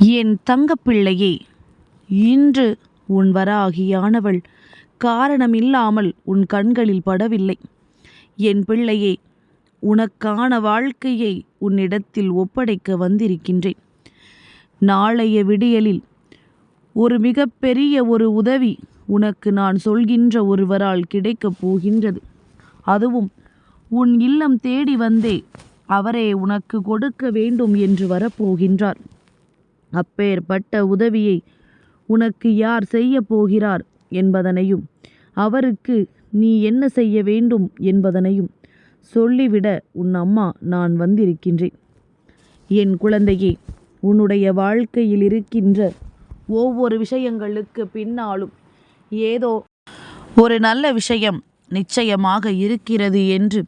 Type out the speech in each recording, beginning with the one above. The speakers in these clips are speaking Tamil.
என் தங்கப்பிள்ளையே இன்று உன் வராகியானவள் காரணமில்லாமல் உன் கண்களில் படவில்லை. என் பிள்ளையே உனக்கான வாழ்க்கையை உன்னிடத்தில் ஒப்படைக்க வந்திருக்கின்றேன். நாளைய விடியலில் ஒரு மிகப்பெரிய ஒரு உதவி உனக்கு நான் சொல்கின்ற ஒருவரால் கிடைக்கப் போகின்றது. அதுவும் உன் இல்லம் தேடி வந்தே அவரே உனக்கு கொடுக்க வேண்டும் என்று வரப்போகின்றார். அப்பேற்பட்ட உதவியை உனக்கு யார் செய்ய போகிறார் என்பதனையும் அவருக்கு நீ என்ன செய்ய வேண்டும் என்பதனையும் சொல்லிவிட உன் அம்மா நான் வந்திருக்கின்றேன். என் குழந்தையே உன்னுடைய வாழ்க்கையில் இருக்கின்ற ஒவ்வொரு விஷயங்களுக்கு பின்னாலும் ஏதோ ஒரு நல்ல விஷயம் நிச்சயமாக இருக்கிறது என்று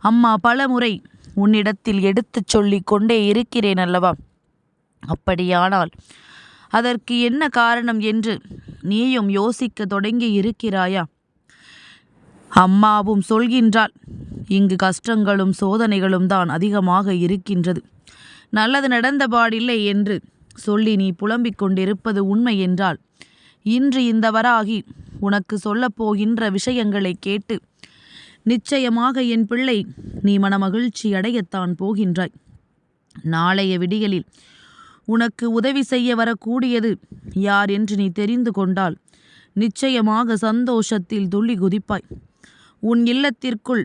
அம்மா பலமுறை உன்னிடத்தில் எடுத்துச் சொல்லிக் கொண்டே இருக்கிறேன் அல்லவா? அப்படியானால் அதற்கு என்ன காரணம் என்று நீயும் யோசிக்க தொடங்கி இருக்கிறாயா? அம்மாவும் சொல்கின்றாள் இங்கு கஷ்டங்களும் சோதனைகளும் தான் அதிகமாக இருக்கின்றது. நல்லது நடந்த பாடில்லை என்று சொல்லி நீ புலம்பிக் கொண்டிருப்பது உண்மை என்றால் இன்று இந்த வராகி உனக்கு சொல்லப்போகின்ற விஷயங்களை கேட்டு நிச்சயமாக என் பிள்ளை நீ மனமகிழ்ச்சி அடையத்தான் போகின்றாய். நாளைய விடியலில் உனக்கு உதவி செய்ய வரக்கூடியது யார் என்று நீ தெரிந்து கொண்டால் நிச்சயமாக சந்தோஷத்தில் துள்ளி குதிப்பாய். உன் இல்லத்திற்குள்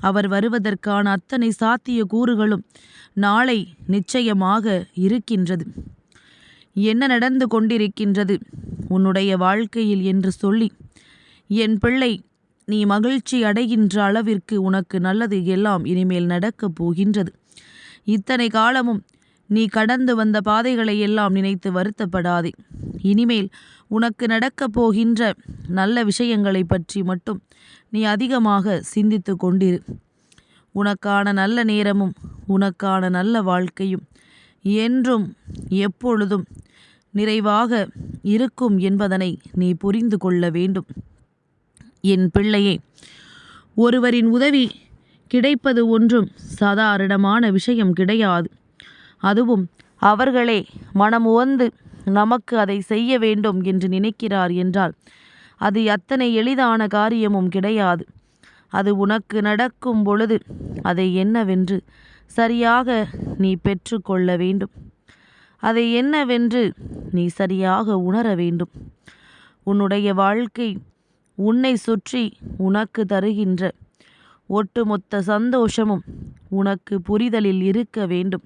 அவர் வருவதற்கான அத்தனை சாத்திய கூறுகளும் நாளை நிச்சயமாக இருக்கின்றது. என்ன நடந்து கொண்டிருக்கின்றது? உன்னுடைய வாழ்க்கையில் என்று சொல்லி என் பிள்ளை நீ மகிழ்ச்சி அடைகின்ற அளவிற்கு உனக்கு நல்லது எல்லாம் இனிமேல் நடக்கப் போகின்றது. இத்தனை காலமும் நீ கடந்து வந்த பாதைகளை எல்லாம் நினைத்து வருத்தப்படாதே. இனிமேல் உனக்கு நடக்கப் போகின்ற நல்ல விஷயங்களை பற்றி மட்டும் நீ அதிகமாக சிந்தித்து கொண்டிரு. உனக்கான நல்ல நேரமும் உனக்கான நல்ல வாழ்க்கையும் என்றும் எப்பொழுதும் நிறைவாக இருக்கும் என்பதனை நீ புரிந்து கொள்ள வேண்டும். என் பிள்ளையே ஒருவரின் உதவி கிடைப்பது ஒன்றும் சாதாரணமான விஷயம் கிடையாது. அதுவும் அவர்களே மனமுவந்து நமக்கு அதை செய்ய வேண்டும் என்று நினைக்கிறார் என்றால் அது அத்தனை எளிதான காரியமும் கிடையாது. அது உனக்கு நடக்கும் பொழுது அதை என்னவென்று சரியாக நீ பெற்றுக்கொள்ள வேண்டும். அதை என்னவென்று நீ சரியாக உணர வேண்டும். உன்னுடைய வாழ்க்கை உன்னை சுற்றி உனக்கு தருகின்ற ஒட்டுமொத்த சந்தோஷமும் உனக்கு புரிதலில் இருக்க வேண்டும்.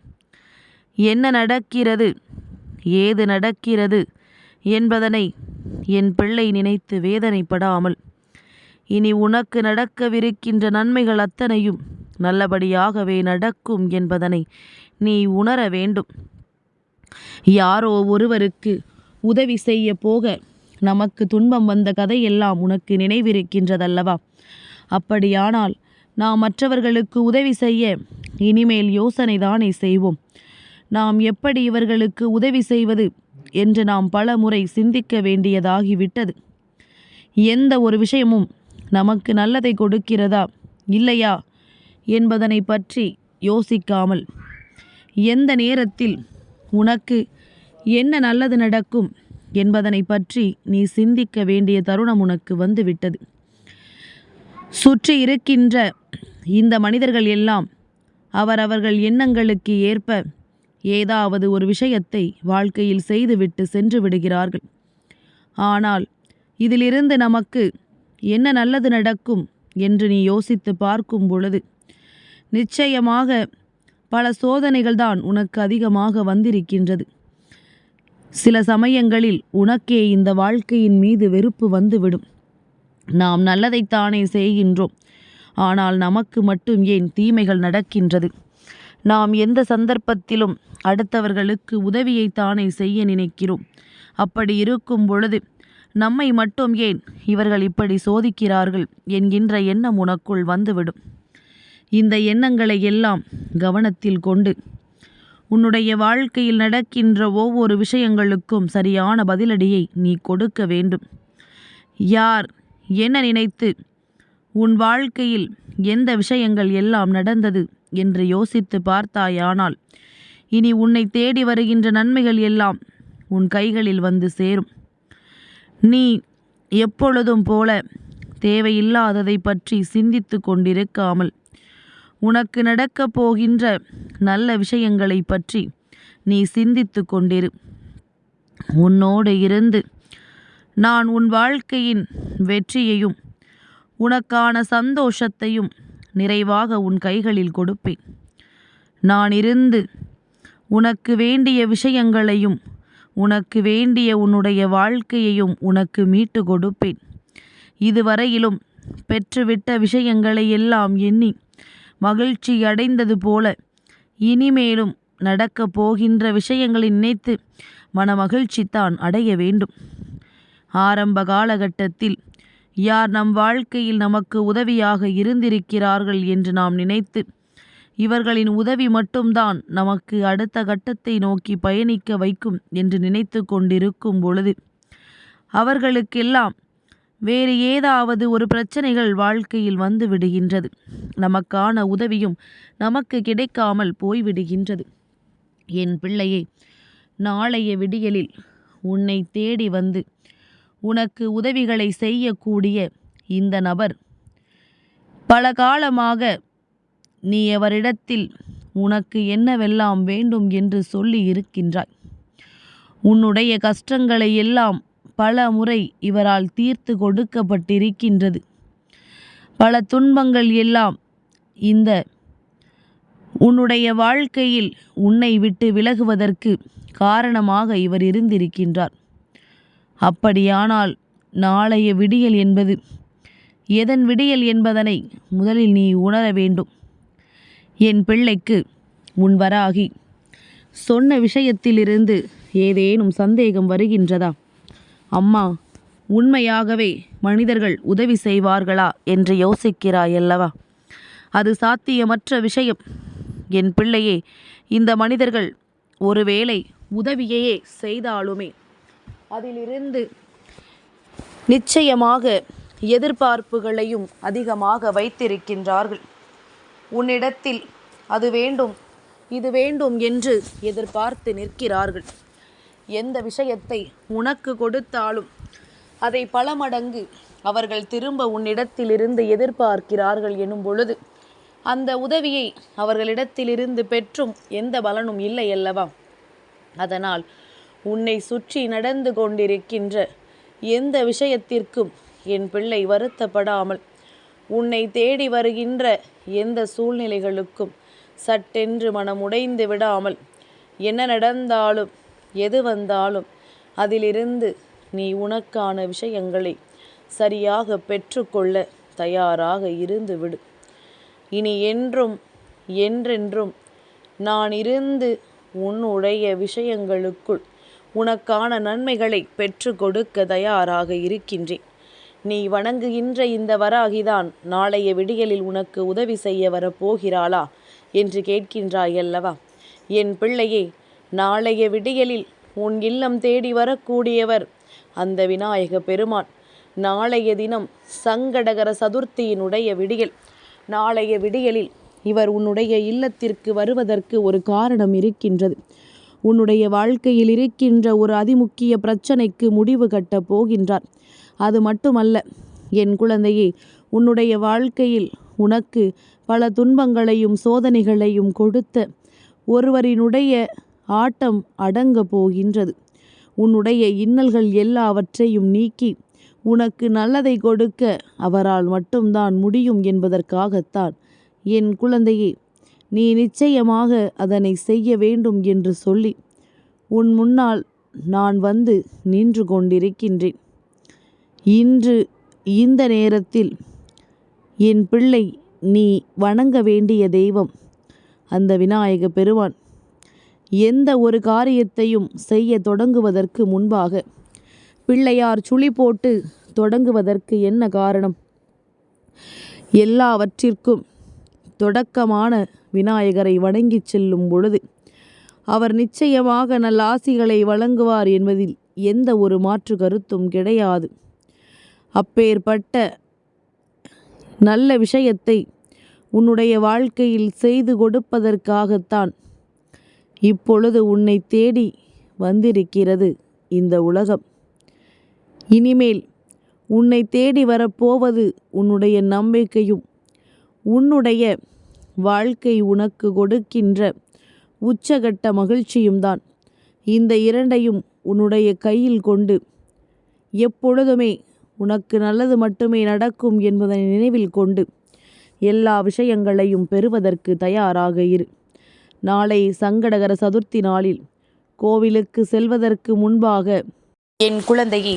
என்ன நடக்கிறது? ஏது நடக்கிறது? என்பதனை என் பிள்ளை நினைத்து வேதனைப்படாமல். இனி உனக்கு நடக்கவிருக்கின்ற நன்மைகள் அத்தனையும் நல்லபடியாகவே நடக்கும் என்பதனை நீ உணர வேண்டும். யாரோ ஒருவருக்கு உதவி செய்ய போக நமக்கு துன்பம் வந்த கதையெல்லாம் உனக்கு நினைவிருக்கின்றதல்லவா? அப்படியானால் நாம் மற்றவர்களுக்கு உதவி செய்ய இனிமேல் யோசனை தானே செய்வோம். நாம் எப்படி இவர்களுக்கு உதவி செய்வது என்று நாம் பல முறை சிந்திக்க வேண்டியதாகிவிட்டது. எந்த ஒரு விஷயமும் நமக்கு நல்லதை கொடுக்கிறதா இல்லையா என்பதனை பற்றி யோசிக்காமல் எந்த நேரத்தில் உனக்கு என்ன நல்லது நடக்கும் என்பதனை பற்றி நீ சிந்திக்க வேண்டிய தருணம் உனக்கு வந்துவிட்டது. சுற்றி இருக்கின்ற இந்த மனிதர்கள் எல்லாம் அவரவர்கள் எண்ணங்களுக்கு ஏற்ப ஏதாவது ஒரு விஷயத்தை வாழ்க்கையில் செய்துவிட்டு சென்று விடுகிறார்கள். ஆனால் இதிலிருந்து நமக்கு என்ன நல்லது நடக்கும் என்று நீ யோசித்து பார்க்கும் பொழுது நிச்சயமாக பல சோதனைகள் தான் உனக்கு அதிகமாக வந்திருக்கின்றது. சில சமயங்களில் உனக்கே இந்த வாழ்க்கையின் மீது வெறுப்பு வந்துவிடும். நாம் நல்லதைத்தானே செய்கின்றோம். ஆனால் நமக்கு மட்டும் ஏன் தீமைகள் நடக்கின்றது? நாம் எந்த சந்தர்ப்பத்திலும் அடுத்தவர்களுக்கு உதவியை தானே செய்ய நினைக்கிறோம். அப்படி இருக்கும் பொழுது நம்மை மட்டும் ஏன் இவர்கள் இப்படி சோதிக்கிறார்கள் என்கின்ற எண்ணம் உனக்குள் வந்துவிடும். இந்த எண்ணங்களை எல்லாம் கவனத்தில் கொண்டு உன்னுடைய வாழ்க்கையில் நடக்கின்ற ஒவ்வொரு விஷயங்களுக்கும் சரியான பதிலடியை நீ கொடுக்க வேண்டும். யார் என்ன நினைத்து உன் வாழ்க்கையில் எந்த விஷயங்கள் எல்லாம் நடந்தது? என்று யோசித்து பார்த்தாயானால் இனி உன்னை தேடி வருகின்ற நன்மைகள் எல்லாம் உன் கைகளில் வந்து சேரும். நீ எப்பொழுதும் போல தேவையில்லாததை பற்றி சிந்தித்து கொண்டிருக்காமல் உனக்கு நடக்கப் போகின்ற நல்ல விஷயங்களை பற்றி நீ சிந்தித்து கொண்டிரு. உன்னோடு இருந்து நான் உன் வாழ்க்கையின் வெற்றியையும் உனக்கான சந்தோஷத்தையும் நிறைவாக உன் கைகளில் கொடுப்பேன். நான் இருந்து உனக்கு வேண்டிய விஷயங்களையும் உனக்கு வேண்டிய உன்னுடைய வாழ்க்கையையும் உனக்கு மீட்டு கொடுப்பேன். இதுவரையிலும் பெற்றுவிட்ட விஷயங்களை எல்லாம் எண்ணி மகிழ்ச்சி அடைந்தது போல இனிமேலும் நடக்கப் போகின்ற விஷயங்களை நினைத்து மன மகிழ்ச்சி தான் அடைய வேண்டும். ஆரம்ப காலகட்டத்தில் யார் நம் வாழ்க்கையில் நமக்கு உதவியாக இருந்திருக்கிறார்கள் என்று நாம் நினைத்து இவர்களின் உதவி மட்டும்தான் நமக்கு அடுத்த கட்டத்தை நோக்கி பயணிக்க வைக்கும் என்று நினைத்து கொண்டிருக்கும் பொழுது அவர்களுக்கெல்லாம் வேறு ஏதாவது ஒரு பிரச்சனைகள் வாழ்க்கையில் வந்து விடுகின்றது. நமக்கான உதவியும் நமக்கு கிடைக்காமல் போய்விடுகின்றது என் பிள்ளையே நாளைய விடியலில் உன்னை தேடி வந்து உனக்கு உதவிகளை செய்யக்கூடிய இந்த நபர். பல காலமாக நீ அவரிடத்தில் உனக்கு என்னவெல்லாம் வேண்டும் என்று சொல்லி இருக்கின்றாய். உன்னுடைய கஷ்டங்களை எல்லாம் பல முறை இவரால் தீர்த்து கொடுக்கப்பட்டிருக்கின்றது. பல துன்பங்கள் எல்லாம் இந்த உன்னுடைய வாழ்க்கையில் உன்னை விட்டு விலகுவதற்கு காரணமாக இவர் இருந்திருக்கின்றார். அப்படியானால் நாளைய விடியல் என்பது எதன் விடியல் என்பதனை முதலில் நீ உணர வேண்டும். என் பிள்ளைக்கு உன் வராகி சொன்ன விஷயத்திலிருந்து ஏதேனும் சந்தேகம் வருகின்றதா? அம்மா உண்மையாகவே மனிதர்கள் உதவி செய்வார்களா என்று யோசிக்கிறாயல்லவா அது சாத்தியமற்ற விஷயம். என் பிள்ளையே இந்த மனிதர்கள் ஒருவேளை உதவியையே செய்தாலுமே அதிலிருந்து நிச்சயமாக எதிர்பார்ப்புகளையும் அதிகமாக வைத்திருக்கின்றார்கள். உன்னிடத்தில் அது வேண்டும் இது வேண்டும் என்று எதிர்பார்த்து நிற்கிறார்கள். எந்த விஷயத்தை உனக்கு கொடுத்தாலும் அதை பல மடங்கு அவர்கள் திரும்ப உன்னிடத்திலிருந்து எதிர்பார்க்கிறார்கள் எனும் பொழுது அந்த உதவியை அவர்களிடத்திலிருந்து பெற்றும் எந்த பலனும் இல்லை அல்லவா? அதனால் உன்னை சுற்றி நடந்து கொண்டிருக்கின்ற எந்த விஷயத்திற்கும் என் பிள்ளை வருத்தப்படாமல் உன்னை தேடி வருகின்ற எந்த சூழ்நிலைகளுக்கும் சட்டென்று மனம் உடைந்து விடாமல் என்ன நடந்தாலும் எது வந்தாலும் அதிலிருந்து நீ உனக்கான விஷயங்களை சரியாக பெற்றுக்கொள்ள தயாராக இருந்து விடு இனி என்றும் என்றென்றும் நான் இருந்து உன்னுடைய விஷயங்களுக்குள் உனக்கான நன்மைகளை பெற்று கொடுக்க தயாராக இருக்கின்றேன். நீ வணங்குகின்ற இந்த வராகிதான் நாளைய விடியலில் உனக்கு உதவி செய்ய வரப்போகிறாளா? என்று கேட்கின்றாயல்லவா? என் பிள்ளையே நாளைய விடியலில் உன் இல்லம் தேடி வரக்கூடியவர் அந்த விநாயக பெருமான். நாளைய தினம் சங்கடகர சதுர்த்தியினுடைய விடியல். நாளைய விடியலில் இவர் உன்னுடைய இல்லத்திற்கு வருவதற்கு ஒரு காரணம் இருக்கின்றது. உன்னுடைய வாழ்க்கையில் இருக்கின்ற ஒரு அதிமுக்கிய பிரச்சனைக்கு முடிவு கட்டப் போகின்றார் அது மட்டுமல்ல என் குழந்தையே உன்னுடைய வாழ்க்கையில் உனக்கு பல துன்பங்களையும் சோதனைகளையும் கொடுத்த ஒருவரினுடைய ஆட்டம் அடங்க போகின்றது. உன்னுடைய இன்னல்கள் எல்லாவற்றையும் நீக்கி உனக்கு நல்லதை கொடுக்க அவரால் மட்டும்தான் முடியும் என்பதற்காகத்தான். என் குழந்தையே நீ நிச்சயமாக அதனை செய்ய வேண்டும் என்று சொல்லி உன் முன்னால் நான் வந்து நின்று கொண்டிருக்கின்றேன். இன்று இந்த நேரத்தில் என் பிள்ளை நீ வணங்க வேண்டிய தெய்வம் அந்த விநாயக பெருமான். எந்த ஒரு காரியத்தையும் செய்ய தொடங்குவதற்கு முன்பாக பிள்ளையார் சுழி போட்டு தொடங்குவதற்கு என்ன காரணம்? எல்லாவற்றிற்கும் தொடக்கமான விநாயகரை வணங்கி செல்லும் பொழுது அவர் நிச்சயமாக நல்ல ஆசிகளை வழங்குவார் என்பதில் எந்த ஒரு மாற்று கருத்தும் கிடையாது. அப்பேற்பட்ட நல்ல விஷயத்தை உன்னுடைய வாழ்க்கையில் செய்து கொடுப்பதற்காகத்தான் இப்பொழுது உன்னை தேடி வந்திருக்கிறது இந்த உலகம். இனிமேல் உன்னை தேடி வரப்போவது உன்னுடைய நம்பிக்கையும் உன்னுடைய வாழ்க்கை உனக்கு கொடுக்கின்ற உச்சகட்ட மகிழ்ச்சியும் தான் இந்த இரண்டையும் உன்னுடைய கையில் கொண்டு எப்பொழுதுமே உனக்கு நல்லது மட்டுமே நடக்கும் என்பதனை நினைவில் கொண்டு எல்லா விஷயங்களையும் பெறுவதற்கு தயாராக இரு. நாளை சங்கடகர சதுர்த்தி நாளில் கோவிலுக்கு செல்வதற்கு முன்பாக என் குழந்தையே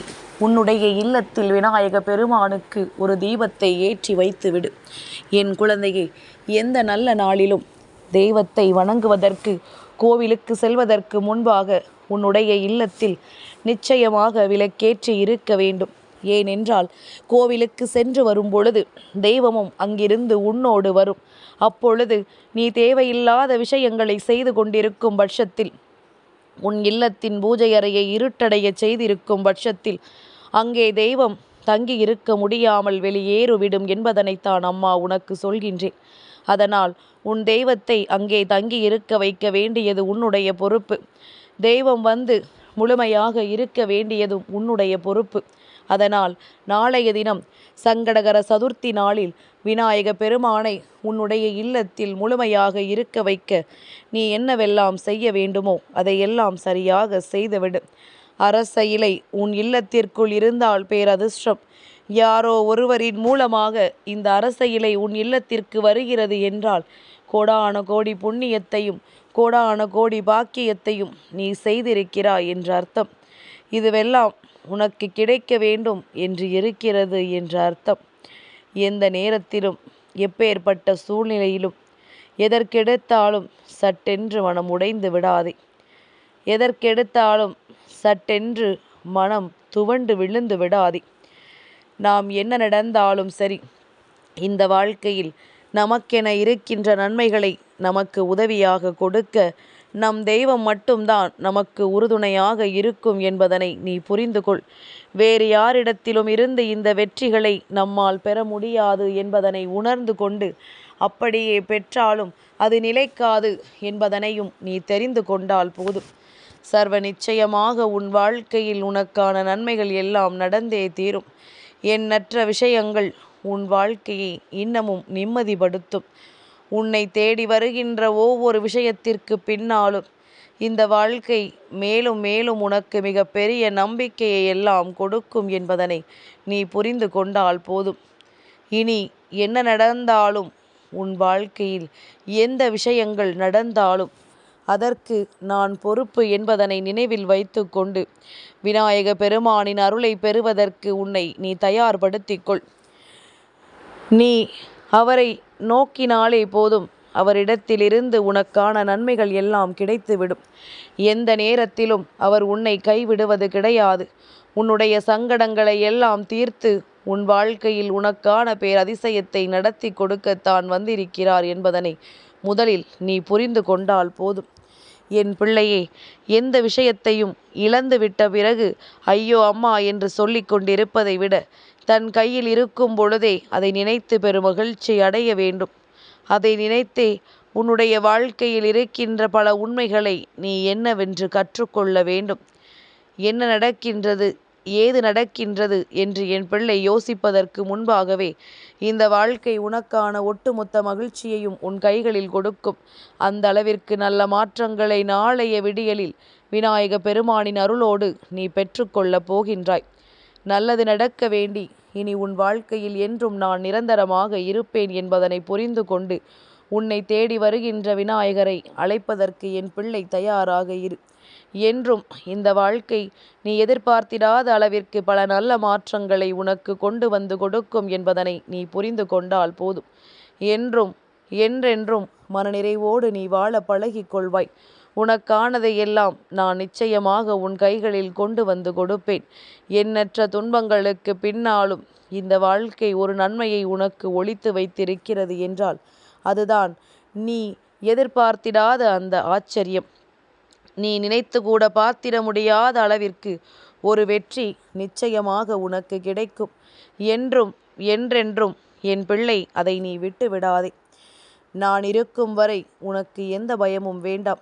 உன்னுடைய இல்லத்தில் விநாயக பெருமானுக்கு ஒரு தீபத்தை ஏற்றி வைத்துவிடு. என் குழந்தையே எந்த நல்ல நாளிலும் தெய்வத்தை வணங்குவதற்கு கோவிலுக்கு செல்வதற்கு முன்பாக உன்னுடைய இல்லத்தில் நிச்சயமாக விளக்கேற்றி இருக்க வேண்டும். ஏனென்றால் கோவிலுக்கு சென்று வரும் பொழுது தெய்வமும் அங்கிருந்து உன்னோடு வரும். அப்பொழுது நீ தேவையில்லாத விஷயங்களை செய்து கொண்டிருக்கும் பட்சத்தில் உன் இல்லத்தின் பூஜை அறையை இருட்டடைய செய்திருக்கும் பட்சத்தில் அங்கே தெய்வம் தங்கி இருக்க முடியாமல் வெளியேறுவிடும் என்பதனைத்தான் அம்மா உனக்கு சொல்கின்றேன். அதனால் உன் தெய்வத்தை அங்கே தங்கி இருக்க வைக்க வேண்டியது உன்னுடைய பொறுப்பு. தெய்வம் வந்து முழுமையாக இருக்க வேண்டியதும் உன்னுடைய பொறுப்பு. அதனால் நாளைய தினம் சங்கடகர சதுர்த்தி நாளில் விநாயக பெருமானை உன்னுடைய இல்லத்தில் முழுமையாக இருக்க வைக்க நீ என்னவெல்லாம் செய்ய வேண்டுமோ அதையெல்லாம் சரியாக செய்துவிடு. அரச இலை உன் இல்லத்திற்குள் இருந்தால் பேரதிர்ஷ்டம். யாரோ ஒருவரின் மூலமாக இந்த அரச இலை உன் இல்லத்திற்கு வருகிறது என்றால் கோடான கோடி புண்ணியத்தையும் கோடான கோடி பாக்கியத்தையும் நீ செய்திருக்கிறாய் என்று அர்த்தம். இதுவெல்லாம் உனக்கு கிடைக்க வேண்டும் என்று இருக்கிறது என்ற அர்த்தம். எந்த நேரத்திலும் எப்பேற்பட்ட சூழ்நிலையிலும் எதற்கெடுத்தாலும் சட்டென்று மனம் உடைந்து விடாதே. எதற்கெடுத்தாலும் சட்டென்று மனம் துவண்டு விழுந்து விடாதே. நாம் என்ன நடந்தாலும் சரி இந்த வாழ்க்கையில் நமக்கென இருக்கின்ற நன்மைகளை நமக்கு உதவியாக கொடுக்க நம் தெய்வம் மட்டும்தான் நமக்கு உறுதுணையாக இருக்கும் என்பதனை நீ புரிந்து கொள் வேறு யாரிடத்திலும் இருந்து இந்த வெற்றிகளை நம்மால் பெற முடியாது என்பதனை உணர்ந்து கொண்டு அப்படியே பெற்றாலும் அது நிலைக்காது என்பதனையும் நீ தெரிந்து கொண்டால் போதும். சர்வ நிச்சயமாக உன் வாழ்க்கையில் உனக்கான நன்மைகள் எல்லாம் நடந்தே தீரும். எண்ணற்ற விஷயங்கள் உன் வாழ்க்கையை இன்னமும் நிம்மதிப்படுத்தும். உன்னை தேடி வருகின்ற ஒவ்வொரு விஷயத்திற்கு பின்னாலும் இந்த வாழ்க்கை மேலும் மேலும் உனக்கு மிக பெரிய நம்பிக்கையை எல்லாம் கொடுக்கும் என்பதனை நீ புரிந்து கொண்டால் போதும். இனி என்ன நடந்தாலும் உன் வாழ்க்கையில் எந்த விஷயங்கள் நடந்தாலும் அதற்கு நான் பொறுப்பு என்பதனை நினைவில் வைத்துக்கொண்டு விநாயக பெருமானின் அருளை பெறுவதற்கு உன்னை நீ தயார்படுத்திக்கொள் நீ அவரை நோக்கினாலே போதும். அவரிடத்திலிருந்து உனக்கான நன்மைகள் எல்லாம் கிடைத்துவிடும். எந்த நேரத்திலும் அவர் உன்னை கைவிடுவது கிடையாது. உன்னுடைய சங்கடங்களை எல்லாம் தீர்த்து உன் வாழ்க்கையில் உனக்கான பேர் அதிசயத்தை நடத்தி கொடுக்கத்தான் வந்திருக்கிறார் என்பதனை முதலில் நீ புரிந்து கொண்டால் போதும். என் பிள்ளையே எந்த விஷயத்தையும் இழந்து விட்ட பிறகு ஐயோ அம்மா என்று சொல்லிக் கொண்டிருப்பதை விட தன் கையில் இருக்கும் பொழுதே அதை நினைத்து பெரும் மகிழ்ச்சி அடைய வேண்டும். அதை நினைத்தே உன்னுடைய வாழ்க்கையில் இருக்கின்ற பல உண்மைகளை நீ என்னவென்று கற்றுக்கொள்ள வேண்டும். என்ன நடக்கின்றது ஏது நடக்கின்றது என்று என் பிள்ளை யோசிப்பதற்கு முன்பாகவே இந்த வாழ்க்கை உனக்கான ஒட்டுமொத்த மகிழ்ச்சியையும் உன் கைகளில் கொடுக்கும். அந்த அளவிற்கு நல்ல மாற்றங்களை நாளைய விடியலில் விநாயக பெருமானின் அருளோடு நீ பெற்றுக்கொள்ளப் போகின்றாய். நல்லது நடக்க வேண்டி இனி உன் வாழ்க்கையில் என்றும் நான் நிரந்தரமாக இருப்பேன் என்பதனை புரிந்து கொண்டு உன்னை தேடி வருகின்ற விநாயகரை அழைப்பதற்கு என் பிள்ளை தயாராக இரு. என்றும் இந்த வாழ்க்கை நீ எதிர்பார்த்திடாத அளவிற்கு பல நல்ல மாற்றங்களை உனக்கு கொண்டு வந்து கொடுக்கும் என்பதனை நீ புரிந்து கொண்டால் போதும். என்றும் என்றென்றும் மனநிறைவோடு நீ வாழ பழகிக் கொள்வாய் உனக்கானதையெல்லாம் நான் நிச்சயமாக உன் கைகளில் கொண்டு வந்து கொடுப்பேன். எண்ணற்ற துன்பங்களுக்கு பின்னாலும் இந்த வாழ்க்கை ஒரு நன்மையை உனக்கு ஒழித்து வைத்திருக்கிறது என்றால் அதுதான் நீ எதிர்பார்த்திடாத அந்த ஆச்சரியம். நீ நினைத்து கூட பார்த்திட முடியாத அளவிற்கு ஒரு வெற்றி நிச்சயமாக உனக்கு கிடைக்கும். என்றும் என்றென்றும் என் பிள்ளை அதை நீ விட்டு விடாதே நான் இருக்கும் வரை உனக்கு எந்த பயமும் வேண்டாம்.